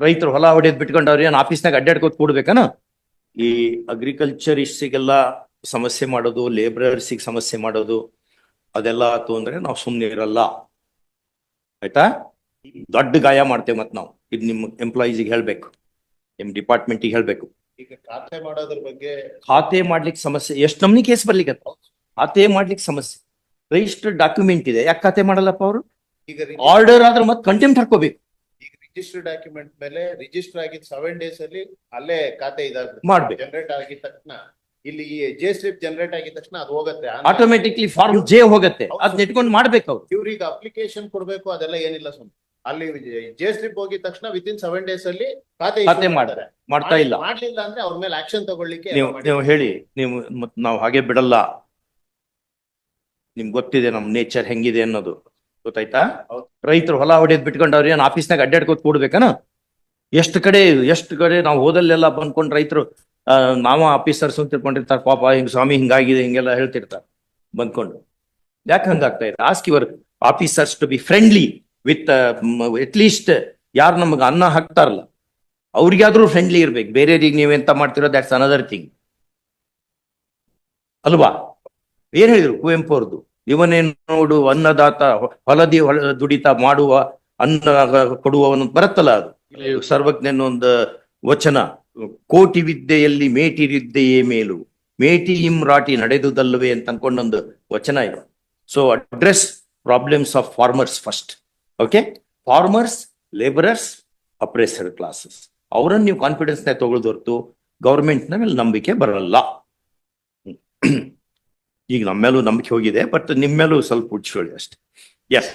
ರೈತರು ಹೊಲ ಹೊಡೆದ್ ಬಿಟ್ಕೊಂಡು ಅವ್ರು ಏನ್ ಆಫೀಸ್ನಾಗ ಅಡ್ಡಾಡ್ಕೋತ್ ಕೂಡ್ಬೇಕನ? ಈ ಅಗ್ರಿಕಲ್ಚರ್ ಅಗ್ರಿಕಲ್ಚರಿಸ್ಟಿಗೆಲ್ಲ ಸಮಸ್ಯೆ ಮಾಡೋದು ಲೇಬರರ್ಸಿಗೆ ಸಮಸ್ಯೆ ಮಾಡೋದು ಅದೆಲ್ಲ ಆತು ಅಂದ್ರೆ ನಾವು ಸುಮ್ಮನೆ ಇರಲ್ಲ. ಆಯ್ತಾ? ದೊಡ್ಡ ಗಾಯ ಮಾಡ್ತೇವೆ ಮತ್ ನಾವು. ಇದು ನಿಮ್ಮ ಎಂಪ್ಲಾಯೀಸಿಗೆ ಹೇಳ್ಬೇಕು. ನಿಮ್ ಡಿಪಾರ್ಟ್ಮೆಂಟಿಗೆ ಹೇಳ್ಬೇಕು. ಈಗ ಖಾತೆ ಮಾಡೋದ್ರ ಬಗ್ಗೆ ಖಾತೆ ಮಾಡ್ಲಿಕ್ಕೆ ಸಮಸ್ಯೆ ಎಷ್ಟು ನಮ್ನಿ ಕೇಸ್ ಬರ್ಲಿಕ್ಕೆ ಖಾತೆ ಮಾಡ್ಲಿಕ್ಕೆ ಸಮಸ್ಯೆ. ರಿಜಿಸ್ಟರ್ಡ್ ಡಾಕ್ಯುಮೆಂಟ್ ಇದೆ. ಯಾಕೆ ಖಾತೆ ಮಾಡಲ್ಲಪ್ಪ ಅವರು? ಈಗ ಆರ್ಡರ್ ಆದ್ರೆ ಮತ್ತೆ ಕಂಟೆಂಪ್ಟ್ ಹಾಕೋಬೇಕು ರಿಜಿಸ್ಟರ್ ಡಾಕ್ಯುಮೆಂಟ್ ಮೇಲೆ ರಿಜಿಸ್ಟರ್ ಆಗಿದ್ ಸೆವೆನ್ ಡೇಸ್ ಅಲ್ಲಿ ಅಲ್ಲೇ ಖಾತೆ ಇದಾಗುತ್ತೆ ಮಾಡ್ಬೇಕು. ಜನರೇಟ್ ಆಗಿದ ತಕ್ಷಣ ಇಲ್ಲಿ ಈ ಜೆ ಸ್ಲಿಪ್ ಜನರೇಟ್ ಆಗಿದ ತಕ್ಷಣ ಅದು ಹೋಗುತ್ತೆ. ಆಟೋಮೆಟಿಕ್ಲಿ ಫಾರ್ಮ್ ಜೆ ಹೋಗುತ್ತೆ. ಅದನ್ನ ಇಟ್ಕೊಂಡು ಮಾಡ್ಬೇಕು ಅವ್ರು. ಇವ್ರಿಗೆ ಅಪ್ಲಿಕೇಶನ್ ಕೊಡ್ಬೇಕು ಅದೆಲ್ಲ ಏನಿಲ್ಲ ಸುಮ್ಮನೆ ಅಲ್ಲಿ ಜೆ ಸ್ಲಿಪ್ ಹೋಗಿದ ತಕ್ಷಣ ವಿತ್ ಇನ್ ಸೆವೆನ್ ಡೇಸ್ ಅಲ್ಲಿ ಖಾತೆ ಖಾತೆ ಮಾಡ್ತಾರೆ ಮಾಡ್ತಾ ಇಲ್ಲ. ಮಾಡ್ಲಿಲ್ಲ ಅಂದ್ರೆ ಅವ್ರ ಮೇಲೆ ಆಕ್ಷನ್ ತಗೊಳ್ಳಿಕ್ಕೆ ನೀವು ನೀವು ಹೇಳಿ ನೀವು ನಾವು ಹಾಗೆ ಬಿಡಲ್ಲ. ನಿಮ್ಗೆ ಗೊತ್ತಿದೆ ನಮ್ ನೇಚರ್ ಹೆಂಗಿದೆ ಅನ್ನೋದು. ಗೊತ್ತಾಯ್ತಾ. ರೈತರು ಹೊಲ ಹೊಡೆದ್ ಬಿಟ್ಕೊಂಡು ನಾನು ಏನ್ ಆಫೀಸ್ನಾಗ ಅಡ್ಡಾಡ್ಕೋತ ಕೂಡ್ಬೇಕನ? ಎಷ್ಟು ಕಡೆ ಎಷ್ಟು ಕಡೆ ನಾವು ಹೋದಲ್ಲೆಲ್ಲ ಬಂದ್ಕೊಂಡು ರೈತರು ಮಾಮ ನಾವ ಆಫೀಸರ್ಸ್ ಅಂತ ತಿಳ್ಕೊಂಡಿರ್ತಾರೆ ಪಾಪ ಹಿಂಗ್ ಸ್ವಾಮಿ ಹಿಂಗಾಗಿದೆ ಹಿಂಗೆಲ್ಲ ಹೇಳ್ತಿರ್ತಾರೆ ಬಂದ್ಕೊಂಡು. ಯಾಕೆ ಹಂಗಾಗ್ತಾ ಇದೆ? Ask your officers to be friendly with at least ಯಾರು ನಮಗೆ ಅನ್ನ ಹಾಕ್ತಾರಲ್ಲ ಅವ್ರಿಗಾದ್ರೂ ಫ್ರೆಂಡ್ಲಿ ಇರ್ಬೇಕು. ಬೇರೆಯವ್ರಿಗೆ ನೀವೆಂತ ಮಾಡ್ತಿರೋ ದಟ್ಸ್ ಅನದರ್ ಥಿಂಗ್ ಅಲ್ವಾ? ಏನ್ ಹೇಳಿದ್ರು ಕುವೆಂಪು ಅವ್ರದ್ದು ಇವನೇ ನೋಡು ಅನ್ನದಾತ ಹೊಲದಿ ಹೊಲ ದುಡಿತ ಮಾಡುವ ಅನ್ನ ಕೊಡುವವನು ಬರತ್ತಲ್ಲ ಅದು. ಸರ್ವಜ್ಞನ ಒಂದು ವಚನ ಕೋಟಿ ವಿದ್ಯೆಯಲ್ಲಿ ಮೇಟಿ ವಿದ್ಯೆಯೇ ಮೇಲು. ಮೇಟಿ ಇಮ್ರಾಟಿ ರಾಟಿ ನಡೆದುದಲ್ಲವೇ ಅಂತ ಅನ್ಕೊಂಡೊಂದು ವಚನ ಇದೆ. So address problems of farmers first okay farmers labourers oppressor classes ಅವರನ್ನು ನೀವು ಕಾನ್ಫಿಡೆನ್ಸ್ನ ತಗೊಳ್ದು ಹೊರತು ಗೌರ್ಮೆಂಟ್ನ ಮೇಲೆ ನಂಬಿಕೆ ಬರಲ್ಲ. ಈಗ ನಮ್ಮೆಲ್ಲೂ ನಂಬಿಕೆ ಹೋಗಿದೆ ಬಟ್ ನಿಮ್ಮೆಲ್ಲೂ ಮೇಲೂ ಸ್ವಲ್ಪ ಉಡ್ಸ್ಕೊಳ್ಳಿ ಅಷ್ಟೇ. ಎಸ್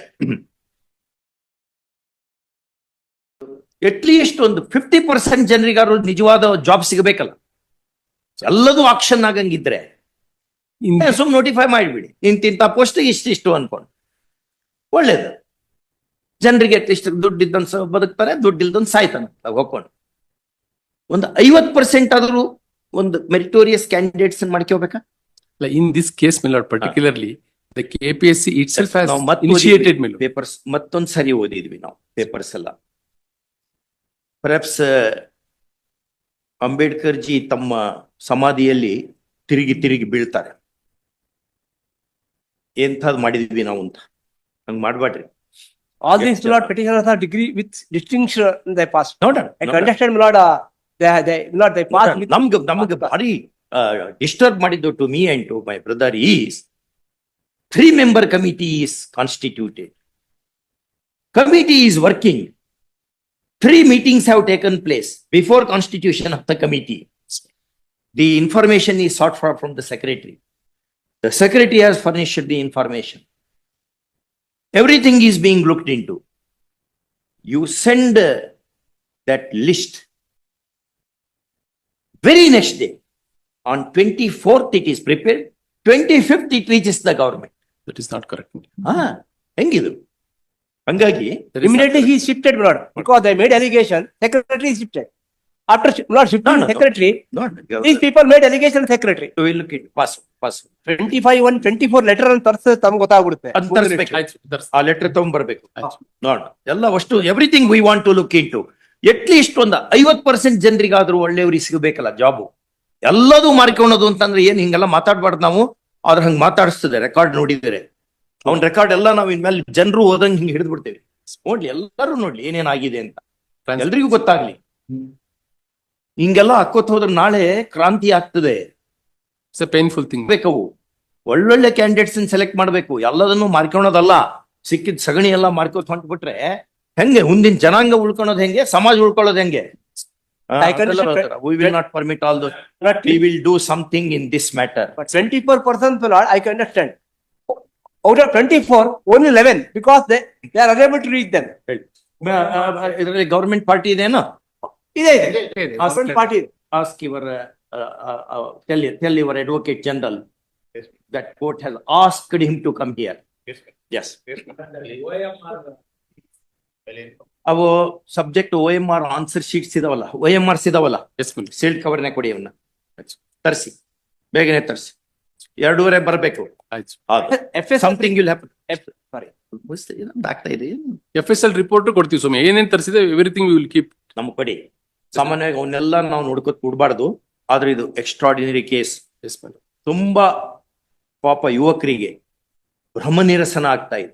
ಅಟ್ಲೀಸ್ಟ್ ಒಂದು ಫಿಫ್ಟಿ ಪರ್ಸೆಂಟ್ ಜನರಿಗಾರು ನಿಜವಾದ ಜಾಬ್ ಸಿಗಬೇಕಲ್ಲ. ಎಲ್ಲದೂ ಆಕ್ಷನ್ ಆಗಂಗಿದ್ರೆ ಸುಮ್ ನೋಟಿಫೈ ಮಾಡಿಬಿಡಿ. ಇಂತಿಂತ ಪೋಸ್ಟ್ ಇಷ್ಟಿಷ್ಟು ಅನ್ಕೊಂಡು. ಒಳ್ಳೇದು. ಜನರಿಗೆ ಅಟ್ಲೀಸ್ಟ್ ದುಡ್ಡು ಇದ್ದಂತ ಬದುಕ್ತಾರೆ ದುಡ್ಡು ಇಲ್ದೊಂದು ಸಾಯ್ತಾನ. ಹೋಗ್ಕೊಂಡು. ಒಂದು ಐವತ್ ಪರ್ಸೆಂಟ್ ಆದರೂ ಒಂದು ಮೆರಿಟೋರಿಯಸ್ ಕ್ಯಾಂಡಿಡೇಟ್ಸ್ ಮಾಡ್ಕೋಬೇಕಾ in this case, my lord, particularly, the KPSC itself has ನಾವು ಮತ್ತೆ initiated, my lord. ಪೇಪರ್ಸ್ ಮತ್ತೊಂದ್ ಸರಿ ಓದಿದ್ವಿ ನಾವು ಪೇಪರ್ಸ್ ಎಲ್ಲ ಪರ್ಯಾಪ್ಸ್ ಅಂಬೇಡ್ಕರ್ ಜಿ ತಮ್ಮ ಸಮಾಧಿಯಲ್ಲಿ ತಿರುಗಿ ತಿರುಗಿ ಬೀಳ್ತಾರೆ ಎಂಥದ್ ಮಾಡಿದ್ವಿ ನಾವು ಅಂತ ಹಂಗ್ ಮಾಡ್ಬೇಡ್ರಿ All these, Yes, my lord, petitioners are degree with distinction in their past. ನೋಡೋಣ I can understand, my lord, uh, they, they, my lord, they passed with. ನಮ್ಗೆ ನಮ್ಗೆ ಭಾರಿ ಡಿಸ್ಟರ್ಬ್ ಮಾಡಿದ್ದು to me and to my brother is three member committee is constituted committee is working three meetings have taken place before constitution of the committee the information is sought for from the secretary the secretary has furnished the information everything is being looked into. You send uh, that list. Very next day, On twenty-fourth it is prepared, twenty-fifth it reaches the government. That is not correct. ಹಾ ಹೆಂಗಿದು ಹಂಗಾಗಿ That is not Immediately correct. he shifted, my lord, because they made allegation, secretary is shifted. After, shi- my lord, shifting No, no, secretary, no. these people made allegation secretary. we will look at pass pass Twenty-five, one, twenty-four letter ಅಂತ ತರ್ಸ ತಮ್ಗೆ ಗೊತ್ತಾಗ್ಬಿಡುತ್ತೆ. ಅದ್ ತರ್ಸ್ಬೇಕು. ಆಯ್ತು, that's- ಆ letter ತಗೊಂಡ್ಬರ್ಬೇಕು ಆಯ್ತು. ನೋಡ ಎಲ್ಲ ಅಷ್ಟು everything we want to look into at least ಒಂದು ಐವತ್ ಪರ್ಸೆಂಟ್ ಜನರಿಗಾದ್ರೂ ಒಳ್ಳೆಯವ್ರಿಗೆ ಸಿಗಬೇಕಲ್ಲ ಜಾಬು ಎಲ್ಲದೂ ಅಂತ ಅಂತಂದ್ರೆ ಏನ್ ಹಿಂಗೆಲ್ಲ ಮಾತಾಡ್ಬಾರ್ದು ನಾವು? ಆದ್ರೆ ಹಂಗ್ ಮಾತಾಡಿಸ್ತದೆ ರೆಕಾರ್ಡ್ ನೋಡಿದರೆ. ಅವ್ನ ರೆಕಾರ್ಡ್ ಎಲ್ಲ ನಾವು ಇನ್ಮೇಲೆ ಜನರು ಓದಂಗ್ ಹಿಂಗೆ ಹಿಡಿದು ಬಿಡ್ತೇವೆ ನೋಡ್ಲಿ ಎಲ್ಲರೂ ನೋಡ್ಲಿ ಏನೇನಾಗಿದೆ ಅಂತ. ಎಲ್ರಿಗೂ ಗೊತ್ತಾಗ್ಲಿ. ಹಿಂಗೆಲ್ಲ ಹಾಕೋತ್ ಹೋದ್ರೆ ನಾಳೆ ಕ್ರಾಂತಿ ಆಗ್ತದೆ. Painful a painful thing. ಬೇಕವು ಒಳ್ಳೊಳ್ಳೆ ಕ್ಯಾಂಡಿಡೇಟ್ಸ್ ಸೆಲೆಕ್ಟ್ ಮಾಡ್ಬೇಕು. ಎಲ್ಲದನ್ನು ಮಾರ್ಕೊಳೋದಲ್ಲ. ಸಿಕ್ಕಿದ ಸಗಣಿ ಎಲ್ಲ ಮಾರ್ಕೋತ್ ಹೊಂಟ್ಬಿಟ್ರೆ ಹೆಂಗೆ? ಮುಂದಿನ ಜನಾಂಗ ಉಳ್ಕೊಳೋದ್ ಹೆಂಗೆ? ಸಮಾಜ ಉಳ್ಕೊಳ್ಳೋದ್ ಹೆಂಗೆ? I can understand. We will not permit all those Not we will do something in this matter But twenty-four percent, my lord, I can understand. Out of twenty-four, only eleven, because they, they are unable to reach them. ಇದರಲ್ಲಿ government party ಇದೇನೋ ಇದೆ ಇದೆ. Okay, Government party ಇದೆ. Ask your tell tell your advocate general Yes. That court has asked him to come here Yes, sir. Yes Yes, sir. ಅವು subject O M R answer sheets ಇದಾವಲ್ಲ O M hours ಇದಾವಲ್ಲ. Sealed ಕವರ್ನೇ ಕೊಡಿ ಅವನ್ನ ತರಿಸಿ. ಬೇಗನೆ ತರಿಸಿ. ಎರಡೂವರೆ ಬರಬೇಕು. ಸಮಥಿಂಗ್ ವಿಲ್ ಹ್ಯಾಪನ್ ಸಾರಿ ಆಗ್ತಾ ಇದೆ ಎಫ್ ಎಸ್ ಎಲ್ ರಿಪೋರ್ಟ್ ಕೊಡ್ತೀವಿ ಸ್ವಾಮಿ. ಏನೇನ್ ತರಿಸಿದೆ ಎವ್ರಿಥಿಂಗ್ ವಿಲ್ ಕೀಪ್ ನಮ್ಮ ಕೊಡಿ. ಸಾಮಾನ್ಯವಾಗಿ ಅವನ್ನೆಲ್ಲ ನಾವು ನೋಡ್ಕೊತ ಕೂಡಬಾರ್ದು. ಆದ್ರೆ ಇದು ಎಕ್ಸ್ಟ್ರಾಡಿನರಿ ಕೇಸ್ ತುಂಬಾ ಪಾಪ ಯುವಕರಿಗೆ ಭ್ರಮ ನಿರಸನ ಆಗ್ತಾ ಇದೆ.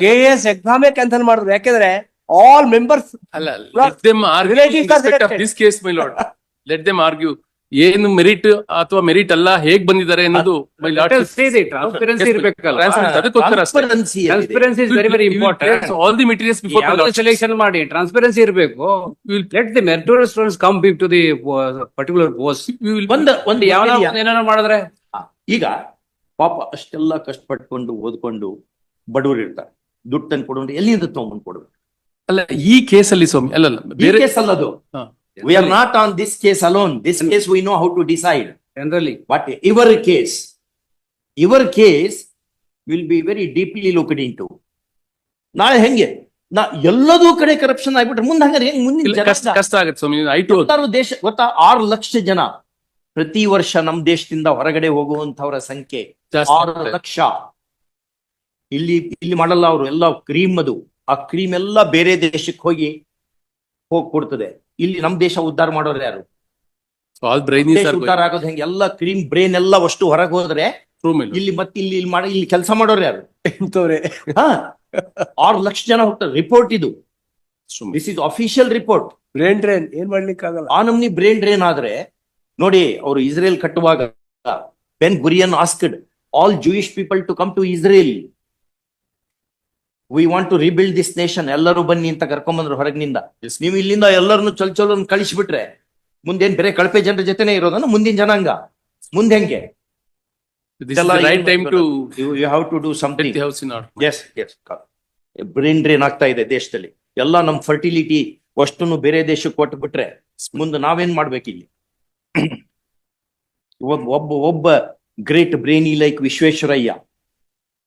ಕೆ ಎಸ್ ಎಕ್ಸಾಮೇ ಕ್ಯಾನ್ಸಲ್ ಮಾಡಿದ್ರು ಯಾಕೆಂದ್ರೆ ಆಲ್ ಮೆಂಬರ್ಸ್ ಅಲ್ಲ let them argue in respect of this case, my lord. Let them argue. ಏನು ಮೆರಿಟ್ ಅಥವಾ ಮೆರಿಟ್ ಅಲ್ಲ ಹೇಗ್ ಬಂದಿದ್ದಾರೆ ಅನ್ನೋದು my lord. Let us see the transparency ಇರ್ಬೇಕಲ್ಲ. Transparency, ಅದಕ್ಕೋಸ್ಕರ ಅಷ್ಟೇ. Transparency ಅಲ್ಲಿದೆ. Transparency is very very We will important place all the materials before my ಯಾವ್ದು lord. ಸೆಲೆಕ್ಷನ್ ಮಾಡಿ ಟ್ರಾನ್ಸ್ಪರೆನ್ಸಿ ಇರಬೇಕು You will, let the meritorious students come to the particular post we will. ಒಂದ್ ಒಂದು ಯಾವ ಏನಾರ ಮಾಡಿದ್ರೆ ಈಗ ಪಾಪ ಅಷ್ಟೆಲ್ಲ ಕಷ್ಟಪಟ್ಕೊಂಡು ಓದ್ಕೊಂಡು ಬಡವರು ಇರ್ತಾರೆ ದುಡ್ಡು ತಂದು ಕೊಡು ಅಂದ್ರೆ ಎಲ್ಲಿಂದ ತಗೊಂಡ್ಬಂದು ಕೊಡ್ಬೇಕು ಅಲ್ಲ ಈ ಕೇಸ್ ಅಲ್ಲಿ ಸ್ವಾಮಿ ಅಲ್ಲ ಅಲ್ಲ ಬೇರೆ case ಅಲ್ಲದು. We are not on this case alone this case we know how to decide generally but ಇವರ್ case ಇವರ್ case will be very deeply looked into ನಾಳೆ ಹೆಂಗೆ? ನಾ ಎಲ್ಲದೂ ಕಡೆ ಕರಪ್ಷನ್ ಆಗ್ಬಿಟ್ರೆ ಮುಂದೆ ಹಂಗಾರೆ ಹೆಂಗ್ ಮುಂದಿನ ಕಷ್ಟ ಆಗತ್ತೆ ಸ್ವಾಮಿ ಐಟು ದೇಶ ಗೊತ್ತಾ? ಆರು ಲಕ್ಷ ಜನ ಪ್ರತಿ ವರ್ಷ ನಮ್ ದೇಶದಿಂದ ಹೊರಗಡೆ ಹೋಗುವಂತವರ ಸಂಖ್ಯೆ ಆರು ಲಕ್ಷ. ಇಲ್ಲಿ ಇಲ್ಲಿ ಮಾಡಲ್ಲ ಅವರು. ಎಲ್ಲ ಕ್ರೀಮ್ ಅದು. ಆ ಕ್ರೀಮ್ ಎಲ್ಲ ಬೇರೆ ದೇಶಕ್ಕೆ ಹೋಗಿ ಹೋಗಿ ಕೊಡ್ತದೆ ಇಲ್ಲಿ ನಮ್ಮ ದೇಶ ಉದ್ಧಾರ ಮಾಡೋರು ಯಾರು? ಆಲ್ ಬ್ರೈನ್ ದೇಶ ಉದ್ಧಾರ ಆಗೋದು ಹೆಂಗೆ? ಎಲ್ಲ ಕ್ರೀಮ್ ಬ್ರೈನ್ ಎಲ್ಲ ಅಷ್ಟು ಹೊರಗೆ ಹೋದ್ರೆ ಇಲ್ಲಿ ಮತ್ತೆ ಇಲ್ಲಿ ಇಲ್ಲಿ ಮಾಡಿ ಇಲ್ಲಿ ಕೆಲಸ ಮಾಡೋರು ಯಾರು? ಎಂತವ್ರೆ ಹಾ. ಆರು ಲಕ್ಷ ಜನ ಹೋಗ್ತಾರೆ. ರಿಪೋರ್ಟ್ ಇದು. This is official report brain drain ಏನ್ ಮಾಡ್ಲಿಕ್ಕೆ ಆಗಲ್ಲ ಆ ನಮ್ನಿ ಬ್ರೈನ್ ಡ್ರೈನ್ ಆದ್ರೆ ನೋಡಿ ಅವರು ಇಸ್ರೇಲ್ ಕಟ್ಟುವಾಗ Ben Gurion asked all Jewish people to come to Israel we want to rebuild this nation ಎಲ್ಲರೂ ಬನ್ನಿ ಅಂತ ಕರ್ಕೊಂಬಂದ್ರು ಹೊರಗಿನಿಂದ. ನೀವು ಇಲ್ಲಿಂದ ಎಲ್ಲರನ್ನು ಚಲ್ ಚಲ್ ಕಳಿಸ್ಬಿಟ್ರೆ ಮುಂದೇನ್ ಬೇರೆ ಕಳಪೆ ಜನರ ಜೊತೆನೆ ಇರೋದನ್ನ ಮುಂದಿನ ಜನಾಂಗ. ಮುಂದೆ ಹೆಂಗೆ? ಬ್ರೈನ್ ಡ್ರೈನ್ ಆಗ್ತಾ ಇದೆ ದೇಶದಲ್ಲಿ. ಎಲ್ಲ ನಮ್ ಫರ್ಟಿಲಿಟಿ ಅಷ್ಟನ್ನು ಬೇರೆ ದೇಶಕ್ಕೆ ಕೊಟ್ಟು ಬಿಟ್ರೆ ಮುಂದೆ ನಾವೇನ್ ಮಾಡ್ಬೇಕಿಲ್ಲಿ? ಇಲ್ಲಿ ಒಬ್ಬ ಒಬ್ಬ ಗ್ರೇಟ್ ಬ್ರೇನಿ ಲೈಕ್ ವಿಶ್ವೇಶ್ವರಯ್ಯ.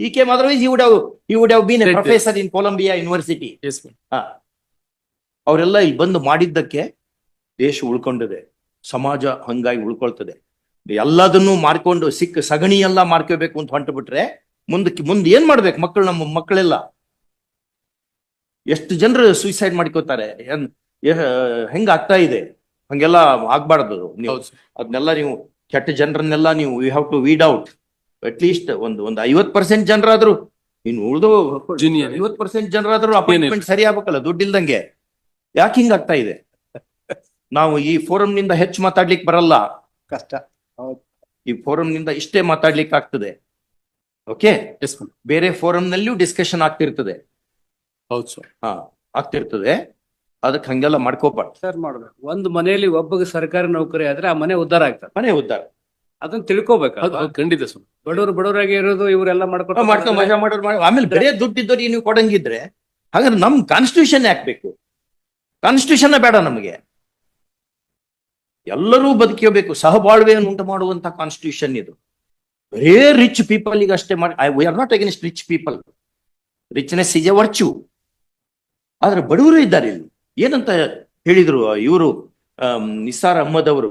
ಈ came, otherwise he would have, he would have been a Right. Professor in Columbia University yes ಅವರೆಲ್ಲ ಇಲ್ಲಿ ಬಂದು ಮಾಡಿದ್ದಕ್ಕೆ ದೇಶ ಉಳ್ಕೊಂಡಿದೆ ಸಮಾಜ ಹಂಗಾಗಿ ಉಳ್ಕೊಳ್ತದೆ. ಎಲ್ಲದನ್ನು ಮಾರ್ಕೊಂಡು ಸಿಕ್ಕ ಸಗಣಿ ಎಲ್ಲ ಮಾರ್ಕೋಬೇಕು ಅಂತ ಹೊಂಟು ಬಿಟ್ರೆ ಮುಂದಕ್ಕೆ ಮುಂದೆ ಏನ್ ಮಾಡ್ಬೇಕು ಮಕ್ಕಳು ನಮ್ಮ ಮಕ್ಕಳೆಲ್ಲ? ಎಷ್ಟು ಜನರು ಸುಯಿಸೈಡ್ ಮಾಡ್ಕೋತಾರೆ ಏನ್ ಏ- ಹೆಂಗ್ ಆಗ್ತಾ ಇದೆ? ಹಂಗೆಲ್ಲ ಆಗ್ಬಾರ್ದು ನೀವು. ಹೌದು ಅದನ್ನೆಲ್ಲ ನೀವು ಕೆಟ್ಟ ಜನರನ್ನೆಲ್ಲ ನೀವು you have to weed out at least ಒಂದು ಒಂದು ಐವತ್ ಪರ್ಸೆಂಟ್ ಜನರಾದ್ರು ಇನ್ನು ಉಳಿದು. ಐವತ್ ಪರ್ಸೆಂಟ್ ಜನರಾದ್ರೂ ಅಪಾಯಿಂಟ್ಮೆಂಟ್ ಸರಿ ಆಗ್ಬೇಕಲ್ಲ ದುಡ್ಡಿಲ್ದಂಗೆ ಯಾಕೆ ಹಿಂಗ್ ಆಗ್ತಾ ಇದೆ? ನಾವು ಈ ಫೋರಂ ನಿಂದ ಹೆಚ್ಚು ಮಾತಾಡ್ಲಿಕ್ಕೆ ಬರಲ್ಲ. ಕಷ್ಟ. ಈ ಫೋರಂ ನಿಂದ ಇಷ್ಟೇ ಮಾತಾಡ್ಲಿಕ್ಕೆ ಆಗ್ತದೆ. ಓಕೆ? ಬೇರೆ ಫೋರಂ ನಲ್ಲಿಯೂ ಡಿಸ್ಕಷನ್ ಆಗ್ತಿರ್ತದೆ. ಹೌದು ಸರ್ ಹಾ ಆಗ್ತಿರ್ತದೆ. ಅದಕ್ಕೆ ಹಂಗೆಲ್ಲ ಮಾಡ್ಕೋಬಾರ್ದು. ಸರ್ ಮಾಡ್ಬೇಕು. ಒಂದು ಮನೆಯಲ್ಲಿ ಒಬ್ಬಗೆ ಸರ್ಕಾರಿ ನೌಕರಿ ಆದ್ರೆ ಆ ಮನೆ ಉದ್ದಾರ ಆಗ್ತದೆ. ಮನೆ ಉದ್ದಾರ ಅದನ್ನ ತಿಳ್ಕೊಬೇಕು ಖಂಡಿತ ಬಡವರು ಬಡವರಾಗಿ ಇರೋದು ಇವರೆಲ್ಲ ಮಾಡ್ಕೊಂಡು ಮಾಡ್ಕೊಂಡು ಮಜಾ ಮಾಡೋರು ಮಾಡಿ. ಆಮೇಲೆ ಬೇರೆ ದುಡ್ಡಿದ್ದವ್ರಿಗೆ ನೀವು ಕೊಡಂಗಿದ್ರೆ ಹಾಗಾದ್ರೆ ನಮ್ ಕಾನ್ಸ್ಟಿಟ್ಯೂಷನ್ ಹಾಕ್ಬೇಕು ಕಾನ್ಸ್ಟಿಟ್ಯೂಷನ್ ಬೇಡ ನಮಗೆ. ಎಲ್ಲರೂ ಬದುಕಬೇಕು ಸಹಬಾಳ್ವೆಯನ್ನು ಉಂಟು ಮಾಡುವಂತ ಕಾನ್ಸ್ಟಿಟ್ಯೂಷನ್ ಇದು. ಬರೇ ರಿಚ್ ಪೀಪಲ್ ಈಗ ಅಷ್ಟೇ ಮಾಡಿ we are not against rich people richness is a virtue ಆದ್ರೆ ಬಡವರು ಇದ್ದಾರೆ ಇಲ್ಲಿ. ಏನಂತ ಹೇಳಿದ್ರು ಇವರು ನಿಸಾರ್ ಅಹ್ಮದ್ ಅವರು?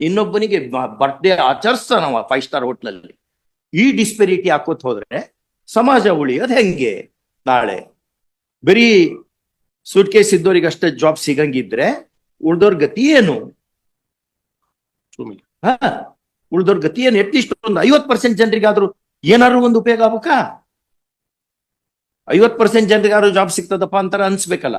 ಇನ್ನೊಬ್ಬನಿಗೆ ಬರ್ತ್ಡೇ ಆಚರಿಸ್ತಾನವ ಫೈವ್ ಸ್ಟಾರ್ ಹೋಟ್ಲಲ್ಲಿ ಈ ಡಿಸ್ಪೆರಿಟಿ ಹಾಕೋತ್ ಹೋದ್ರೆ ಸಮಾಜ ಉಳಿಯೋದು ಹೆಂಗೆ? ನಾಳೆ ಬರೀ ಸೂಟ್ ಕೇಸ್ ಇದ್ದವ್ರಿಗೆ ಅಷ್ಟೇ ಜಾಬ್ ಸಿಗಂಗಿದ್ರೆ ಉಳ್ದೋರ್ ಗತಿ ಏನು? ಹಾ ಉಳ್ದೋರ್ ಗತಿ ಏನು? ಎಟ್ಲೀಸ್ಟ್ ಒಂದು ಐವತ್ ಪರ್ಸೆಂಟ್ ಜನರಿಗಾದ್ರೂ ಏನಾದ್ರು ಒಂದು ಉಪಯೋಗ ಆಗ್ಬೇಕಾ? ಐವತ್ ಪರ್ಸೆಂಟ್ ಜನರಿಗಾದ್ರೂ ಜಾಬ್ ಸಿಗ್ತದಪ್ಪ ಅಂತಾರ ಅನ್ಸ್ಬೇಕಲ್ಲ.